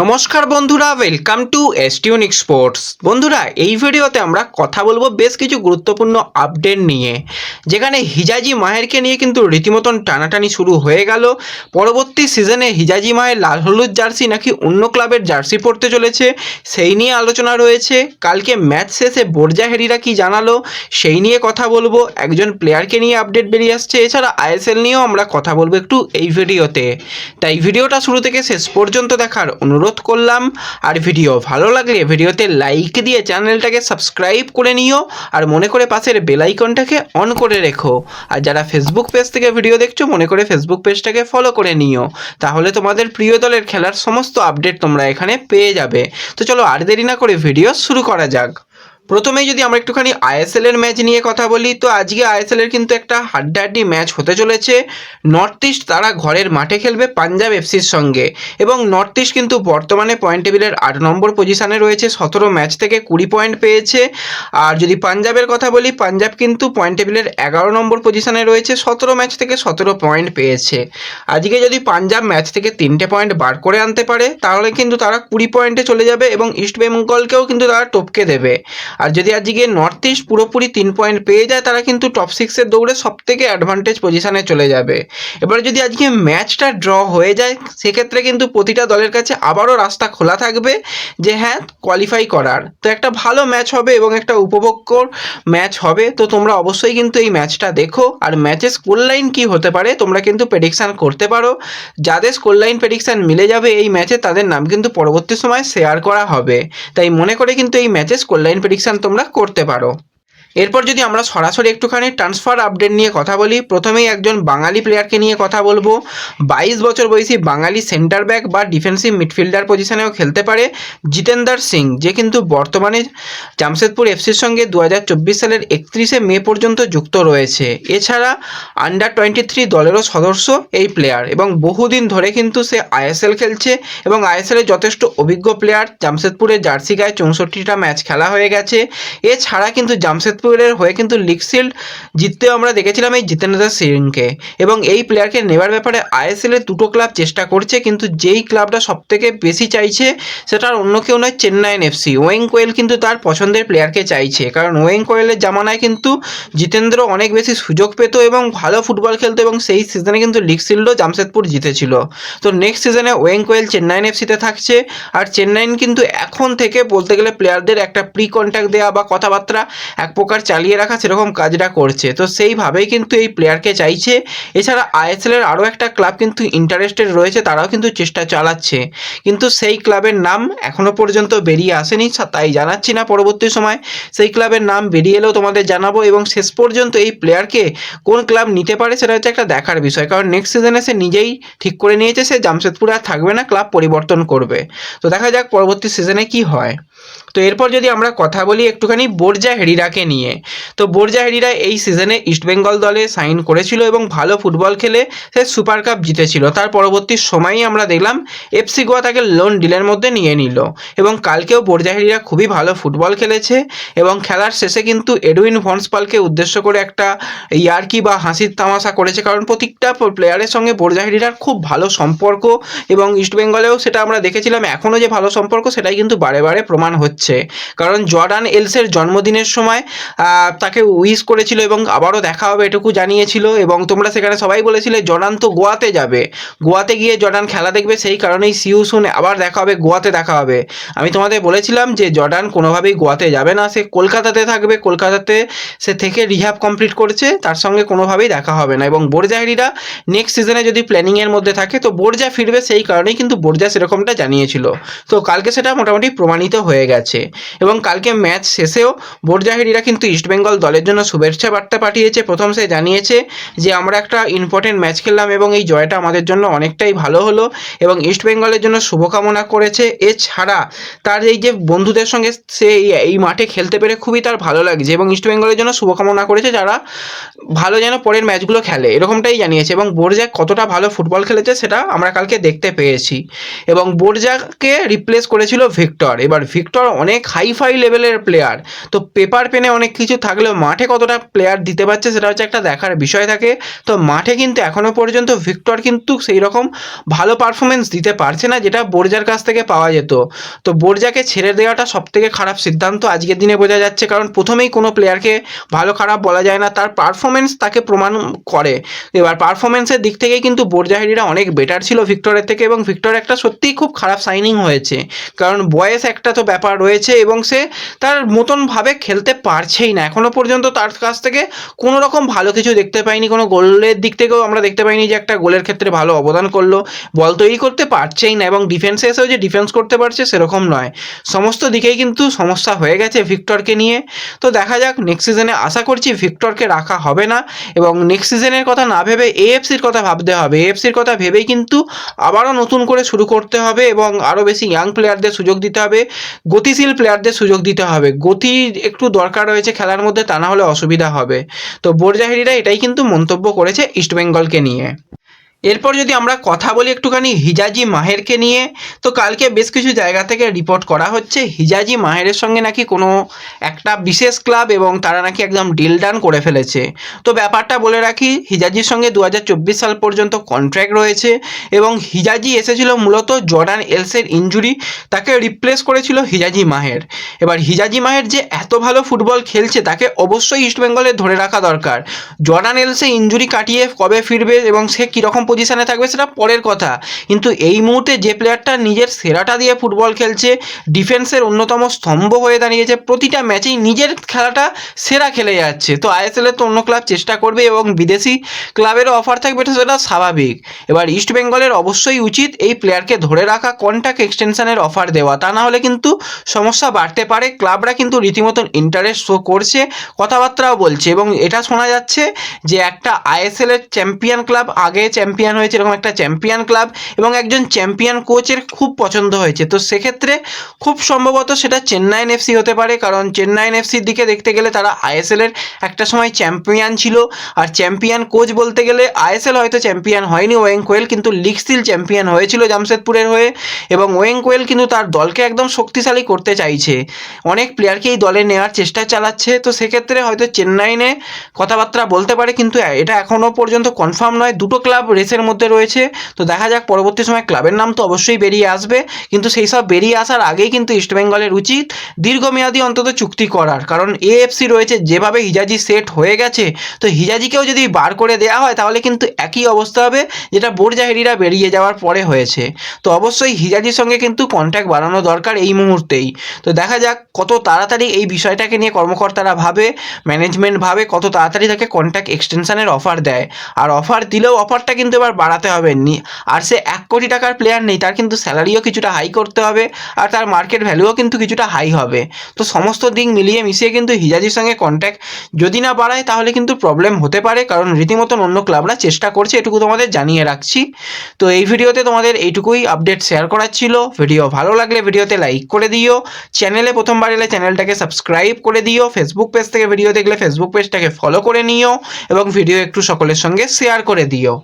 নমস্কার বন্ধুরা welcome to এসটিউনিক sports বন্ধুরা, এই ভিডিওতে আমরা কথা বলব বেশ কিছু গুরুত্বপূর্ণ আপডেট নিয়ে। যেখানে হিজাজি মাহেরকে নিয়ে কিন্তু রীতিমতন টানাটানি শুরু হয়ে গেল। পরবর্তী সিজনে হিজাজি মাহের লাল হলুদ জার্সি নাকি অন্য ক্লাবের জার্সি পরতে চলেছে, সেই নিয়ে আলোচনা রয়েছে। কালকে ম্যাচ শেষে বোরজা হেরিরা কি জানালো, সেই নিয়ে কথা বলব। একজন প্লেয়ারকে নিয়ে আপডেট বেরিয়ে আসছে। এছাড়া আইএসএল নিয়েও আমরা কথা বলব একটু এই ভিডিওতে। তাই ভিডিওটা শুরু থেকে শেষ পর্যন্ত দেখার অনুরোধ করলাম। আর ভিডিও ভালো লাগলে ভিডিওতে লাইক দিয়ে চ্যানেলটাকে সাবস্ক্রাইব করে নিও। আর মনে করে পাশের বেলাইকনটাকে অন করে রেখো। আর যারা ফেসবুক পেজ থেকে ভিডিও দেখছ, মনে করে ফেসবুক পেজটাকে ফলো করে নিও। তাহলে তোমাদের প্রিয় দলের খেলার সমস্ত আপডেট তোমরা এখানে পেয়ে যাবে। তো চলো আর দেরি না করে ভিডিও শুরু করা যাক। প্রথমেই যদি আমরা একটুখানি আইএসএল এর ম্যাচ নিয়ে কথা বলি, তো আজকে আইএসএল এর কিন্তু একটা হাড্ডাহাড্ডি ম্যাচ হতে চলেছে। নর্থ ইস্ট তারা ঘরের মাঠে খেলবে পাঞ্জাব এফসির সঙ্গে। এবং নর্থ ইস্ট কিন্তু বর্তমানে পয়েন্ট টেবিলের আট নম্বর পজিশনে রয়েছে, সতেরো ম্যাচ থেকে কুড়ি পয়েন্ট পেয়েছে। আর যদি পাঞ্জাবের কথা বলি পাঞ্জাব কিন্তু পয়েন্ট টেবিলের এগারো নম্বর পজিশনে রয়েছে, সতেরো ম্যাচ থেকে সতেরো পয়েন্ট পেয়েছে। আজকে যদি পাঞ্জাব ম্যাচ থেকে তিনটে পয়েন্ট বার করে আনতে পারে, তাহলে কিন্তু তারা কুড়ি পয়েন্টে চলে যাবে এবং ইস্ট বেঙ্গলকেও কিন্তু তারা টপকে দেবে। আর যদি আজকে নর্থ ইস্ট পুরোপুরি তিন পয়েন্ট পেয়ে যায়, তারা কিন্তু টপ সিক্সের দৌড়ে সব থেকে অ্যাডভান্টেজ পজিশনে চলে যাবে। এবার যদি আজকে ম্যাচটা ড্র হয়ে যায়, সেক্ষেত্রে কিন্তু প্রতিটা দলের কাছে আবারও রাস্তা খোলা থাকবে যে হ্যাঁ কোয়ালিফাই করার। তো একটা ভালো ম্যাচ হবে এবং একটা উপভোগ্যর ম্যাচ হবে, তো তোমরা অবশ্যই কিন্তু এই ম্যাচটা দেখো। আর ম্যাচের স্কোর লাইন কী হতে পারে, তোমরা কিন্তু প্রেডিকশান করতে পারো। যাদের স্কোর লাইন প্রেডিকশান মিলে যাবে এই ম্যাচে তাদের নাম কিন্তু পরবর্তী সময় শেয়ার করা হবে। তাই মনে করে কিন্তু এই ম্যাচে স্কোর লাইন প্রেডিকশান তোমরা করতে পারো। এরপর যদি আমরা সরাসরি একটুখানি ট্রান্সফার আপডেট নিয়ে কথা বলি, প্রথমেই একজন বাঙালি প্লেয়ারকে নিয়ে কথা বলব। বাইশ বছর বয়সী বাঙালি সেন্টার ব্যাক বা ডিফেন্সিভ মিডফিল্ডার পজিশনেও খেলতে পারে জিতেন্দার সিং, যে কিন্তু বর্তমানে জামশেদপুর এফসির সঙ্গে দু হাজার চব্বিশ সালের একত্রিশে মে পর্যন্ত যুক্ত রয়েছে। এছাড়া আন্ডার টোয়েন্টি থ্রি দলেরও সদস্য এই প্লেয়ার এবং বহুদিন ধরে কিন্তু সে আইএসএল খেলছে এবং আইএসএলের যথেষ্ট অভিজ্ঞ প্লেয়ার জামশেদপুরের জার্সি গায়ে চৌষট্টিটা ম্যাচ খেলা হয়ে গেছে। এছাড়া কিন্তু জামশেদপুরের হয়ে কিন্তু লিগ শিল্ড জিততেও আমরা দেখেছিলাম এই জিতেন্দ্র সিংকে। এবং এই প্লেয়ারকে নেবার ব্যাপারে আইএসএল এর দুটো ক্লাব চেষ্টা করছে, কিন্তু যেই ক্লাবটা সব থেকে বেশি চাইছে সেটা আর অন্য কেউ নয় চেন্নাইন এফসি ওয়েং কোয়েল কিন্তু তার পছন্দের প্লেয়ারকে চাইছে, কারণ ওয়েং কোয়েলের জামানায় কিন্তু জিতেন্দ্র অনেক বেশি সুযোগ পেত এবং ভালো ফুটবল খেলতো এবং সেই সিজনে কিন্তু লিগ শিল্ডও জামশেদপুর জিতেছিল। তো নেক্সট সিজনে ওয়েং কোয়েল চেন্নাইন এফসিতে থাকছে আর চেন্নাইন কিন্তু এখন থেকে বলতে গেলে প্লেয়ারদের একটা প্রি কন্ট্যাক্ট দেওয়া বা কথাবার্তা এক প্রকার চালিয়ে রাখা সেরকম কাজটা করছে। তো সেইভাবেই কিন্তু এই প্লেয়ারকে চাইছে। এছাড়া আইএসএল এর আরও একটা ক্লাব কিন্তু ইন্টারেস্টেড রয়েছে, তারাও কিন্তু চেষ্টা চালাচ্ছে। কিন্তু সেই ক্লাবের নাম এখনও পর্যন্ত বেরিয়ে আসেনি তাই জানাচ্ছি না পরবর্তী সময়। সেই ক্লাবের নাম বেরিয়ে এলেও তোমাদের জানাব এবং শেষ পর্যন্ত এই প্লেয়ারকে কোন ক্লাব নিতে পারে সেটা হচ্ছে একটা দেখার বিষয়। কারণ নেক্সট সিজনে সে নিজেই ঠিক করে নিয়েছে, সে জামশেদপুর আর থাকবে না ক্লাব পরিবর্তন করবে। তো দেখা যাক পরবর্তী সিজনে কি হয়। তো এরপর যদি আমরা কথা বলি একটুখানি বোরজা হেরিরাকে নিয়ে, তো বোরজা হেরিরা এই সিজনে ইস্টবেঙ্গল দলে সাইন করেছিল এবং ভালো ফুটবল খেলে সে সুপার কাপ জিতেছিল। তার পরবর্তী সময়েই আমরা দেখলাম এফসি গোয়া তাকে লোন ডিলের মধ্যে নিয়ে নিল এবং কালকেও বোরজা হেরিরা খুবই ভালো ফুটবল খেলেছে এবং খেলার শেষে কিন্তু এডুইন ভনসপালকে উদ্দেশ্য করে একটা ইয়ার্কি বা হাসির তামাশা করেছে। কারণ প্রত্যেকটা প্লেয়ারের সঙ্গে বোরজা হেরিরার খুব ভালো সম্পর্ক এবং ইস্টবেঙ্গলেও সেটা আমরা দেখেছিলাম। এখনও যে ভালো সম্পর্ক সেটাই কিন্তু বারে বারে প্রমাণ হচ্ছে। কারণ জর্ডান এলসের জন্মদিনের সময় তাকে উইস করেছিল এবং আবারও দেখা হবে এটুকু জানিয়েছিল এবং তোমরা সেখানে সবাই বলেছিলে জর্ডান তো গোয়াতে যাবে। গোয়াতে গিয়ে জর্ডান খেলা দেখবে, সেই কারণেই সিউ শুনে আবার দেখা হবে, গোয়াতে দেখা হবে। আমি তোমাদের বলেছিলাম যে জর্ডান কোনোভাবেই গোয়াতে যাবে না, সে কলকাতাতে থাকবে, কলকাতাতে সে থেকে রিহাব কমপ্লিট করেছে, তার সঙ্গে কোনোভাবেই দেখা হবে না। এবং বোরজাহিরিরা নেক্সট সিজনে যদি প্ল্যানিংয়ের মধ্যে থাকে, তো বোরজা ফিরবে, সেই কারণেই কিন্তু বোরজা সেরকমটা জানিয়েছিল। তো কালকে সেটা মোটামুটি প্রমাণিত হয়ে গেছে। এবং কালকে ম্যাচ শেষেও বোরজাহিরিরা কিন্তু ইস্টবেঙ্গল দলের জন্য শুভেচ্ছা বার্তা পাঠিয়েছে। প্রথম সে জানিয়েছে যে, আমরা একটা ইম্পর্টেন্ট ম্যাচ খেললাম এবং এই জয়টা আমাদের জন্য অনেকটাই ভালো হলো এবং ইস্টবেঙ্গলের জন্য শুভকামনা করেছে। এছাড়া তার এই যে বন্ধুদের সঙ্গে সে এই- এই মাঠে খেলতে পেরে খুবই তার ভালো লাগছে এবং ইস্টবেঙ্গলের জন্য শুভকামনা করেছে যারা ভালো যেন পরের ম্যাচগুলো খেলে। এরকমটাই জানিয়েছে এবং বোরজা কতটা ভালো ফুটবল খেলেছে সেটা আমরা কালকে দেখতে পেয়েছি। এবং বোরজাকে রিপ্লেস করেছিল ভিক্টর এবার ভিক্টর অনেক হাই ফাই লেভেলের প্লেয়ার তো পেপার পেনে অনেক অনেক কিছু থাকলেও মাঠে কতটা প্লেয়ার দিতে পারছে সেটা হচ্ছে একটা দেখার বিষয় থাকে। তো মাঠে কিন্তু এখনও পর্যন্ত ভিক্টর কিন্তু সেই রকম ভালো পারফরমেন্স দিতে পারছে না, যেটা বোরজার কাছ থেকে পাওয়া যেত। তো বোরজাকে ছেড়ে দেওয়াটা সব থেকে খারাপ সিদ্ধান্ত। আজকের দিনে বোঝা যাচ্ছে কারণ প্রথমেই কোনো প্লেয়ারকে ভালো খারাপ বলা যায় না, তার পারফরমেন্স তাকে প্রমাণ করে। এবার পারফরমেন্সের দিক থেকেই কিন্তু বোরজাহিরিরা অনেক বেটার ছিল ভিক্টরের থেকে এবং ভিক্টর একটা সত্যিই খুব খারাপ সাইনিং হয়েছে। কারণ বয়স একটা তো ব্যাপার রয়েছে এবং সে তার মতনভাবে খেলতে পারছেই না। এখনও পর্যন্ত তার কাছ থেকে কোনো রকম ভালো কিছু দেখতে পাইনি। কোনো গোলের দিক থেকেও আমরা দেখতে পাইনি যে একটা গোলের ক্ষেত্রে ভালো অবদান করল। বল তৈরি করতে পারছেই না এবং ডিফেন্সে এসেও যে ডিফেন্স করতে পারছে সেরকম নয়। সমস্ত দিকেই কিন্তু সমস্যা হয়ে গেছে ভিক্টরকে নিয়ে। তো দেখা যাক নেক্সট সিজনে আশা করছি ভিক্টরকে রাখা হবে না এবং নেক্সট সিজনের কথা না ভেবে এএফসির কথা ভাবতে হবে। এএফসির কথা ভেবেই কিন্তু আবারও নতুন করে শুরু করতে হবে এবং আরও বেশি ইয়াং প্লেয়ারদের সুযোগ দিতে হবে। গতিশীল প্লেয়ারদের সুযোগ দিতে হবে। গতি একটু দরকার রয়েছে খেলার মধ্যে, তা না হলে অসুবিধা হবে। তো বোরজাহিরিরা এটাই কিন্তু মন্তব্য করেছে ইস্টবেঙ্গলকে নিয়ে। এরপর যদি আমরা কথা বলি একটুখানি হিজাজি মাহেরকে নিয়ে, তো কালকে বেশ কিছু জায়গা থেকে রিপোর্ট করা হচ্ছে হিজাজি মাহেরের সঙ্গে নাকি কোনো একটা বিশেষ ক্লাব এবং তারা নাকি একদম ডিল ডান করে ফেলেছে। তো ব্যাপারটা বলে রাখি, হিজাজির সঙ্গে দু হাজার চব্বিশ সাল পর্যন্ত কন্ট্র্যাক্ট রয়েছে এবং হিজাজি এসেছিল মূলত জর্ডান এলসের ইঞ্জুরি তাকে রিপ্লেস করেছিল হিজাজি মাহের। এবার হিজাজি মাহের যে এত ভালো ফুটবল খেলছে তাকে অবশ্যই ইস্টবেঙ্গলে ধরে রাখা দরকার। জর্ডান এলসে ইঞ্জুরি কাটিয়ে কবে ফিরবে এবং সে কীরকম পজিশনে থাকবে সেটা পরের কথা। কিন্তু এই মুহূর্তে যে প্লেয়ারটা নিজের সেরাটা দিয়ে ফুটবল খেলছে ডিফেন্সের অন্যতম স্তম্ভ হয়ে দাঁড়িয়েছে, প্রতিটা ম্যাচেই নিজের খেলাটা সেরা খেলে যাচ্ছে। তো আইএসএল এর তো অন্য ক্লাব চেষ্টা করবে এবং বিদেশি ক্লাবেরও অফার থাকবে সেটা স্বাভাবিক। এবার ইস্ট বেঙ্গলের অবশ্যই উচিত এই প্লেয়ারকে ধরে রাখা কন্ট্যাক্ট এক্সটেনশনের অফার দেওয়া। তা না হলে কিন্তু সমস্যা বাড়তে পারে। ক্লাবরা কিন্তু রীতিমতন ইন্টারেস্ট শো করছে, কথাবার্তাও বলছে। এবং এটা শোনা যাচ্ছে যে একটা আইএসএল এর চ্যাম্পিয়ন ক্লাব আগে চ্যাম্পিয়ন হয়েছে এরকম একটা চ্যাম্পিয়ন ক্লাব এবং একজন চ্যাম্পিয়ন কোচের খুব পছন্দ হয়েছে। তো সেক্ষেত্রে খুব সম্ভবত সেটা চেন্নাইন এফসি হতে পারে, কারণ চেন্নাইন এফসির দিকে দেখতে গেলে তারা আইএসএলের একটা সময় চ্যাম্পিয়ন ছিল। আর চ্যাম্পিয়ন কোচ বলতে গেলে আইএসএল হয়তো চ্যাম্পিয়ন হয়নি ওয়েং কোয়েল, কিন্তু লিগ স্টিল চ্যাম্পিয়ন হয়েছিল জামশেদপুরের হয়ে এবং ওয়েং কোয়েল কিন্তু তার দলকে একদম শক্তিশালী করতে চাইছে। অনেক প্লেয়ারকে এই দলে নেওয়ার চেষ্টা চালাচ্ছে। তো সেক্ষেত্রে হয়তো চেন্নাইনে কথাবার্তা বলতে পারে, কিন্তু এটা এখনও পর্যন্ত কনফার্ম নয়। দুটো ক্লাব রেসের মধ্যে রয়েছে। তো দেখা যাক, পরবর্তী সময় ক্লাবের নাম তো অবশ্যই বেরিয়ে আসবে। কিন্তু সেই সব বেরিয়ে আসার আগেই কিন্তু ইস্টবেঙ্গলের উচিত দীর্ঘমেয়াদী অন্তত চুক্তি করার। কারণ এএফসি রয়েছে, যেভাবে হিজাজি সেট হয়ে গেছে, তো হিজাজিকেও যদি বার করে দেওয়া হয়, তাহলে কিন্তু একই অবস্থা হবে যেটা বোরজাহেরিরা বেরিয়ে যাওয়ার পরে হয়েছে। তো অবশ্যই হিজাজির সঙ্গে কিন্তু কন্ট্যাক্ট বাড়ানো দরকার এই মুহূর্তেই। তো দেখা যাক, কত তাড়াতাড়ি এই বিষয়টাকে নিয়ে কর্মকর্তারা ভাবে ম্যানেজমেন্ট ভাবে কত তাড়াতাড়ি তাকে কন্ট্যাক্ট এক্সটেনশনের অফার দেয়। আর অফার দিলেও অফারটা কিন্তু এবার বাড়াতে হবে। নি আর সে এক কোটি টাকার প্লেয়ার নেই, তার কিন্তু স্যালারিও কিছুটা হাই করতে হবে আর তার মার্কেট ভ্যালুও কিন্তু কিছুটা হাই হবে। তো সমস্ত দিক মিলিয়ে মিশিয়ে কিন্তু হিজাজির সঙ্গে কন্ট্যাক্ট যদি না বাড়ায়, তাহলে কিন্তু প্রবলেম হতে পারে, কারণ রীতিমতন অন্য ক্লাবরা চেষ্টা করছে, এটুকু তোমাদের জানিয়ে রাখছি। তো এই ভিডিওতে তোমাদের এইটুকুই আপডেট শেয়ার করার ছিল। ভিডিও ভালো লাগলে ভিডিওতে লাইক করে দিও। চ্যানেলে প্রথমবার এলে চ্যানেলটাকে সাবস্ক্রাইব করে দিও। ফেসবুক পেজ থেকে ভিডিও দেখলে ফেসবুক পেজটাকে ফলো করে নিও এবং ভিডিও একটু সকলের সঙ্গে শেয়ার করে দিও।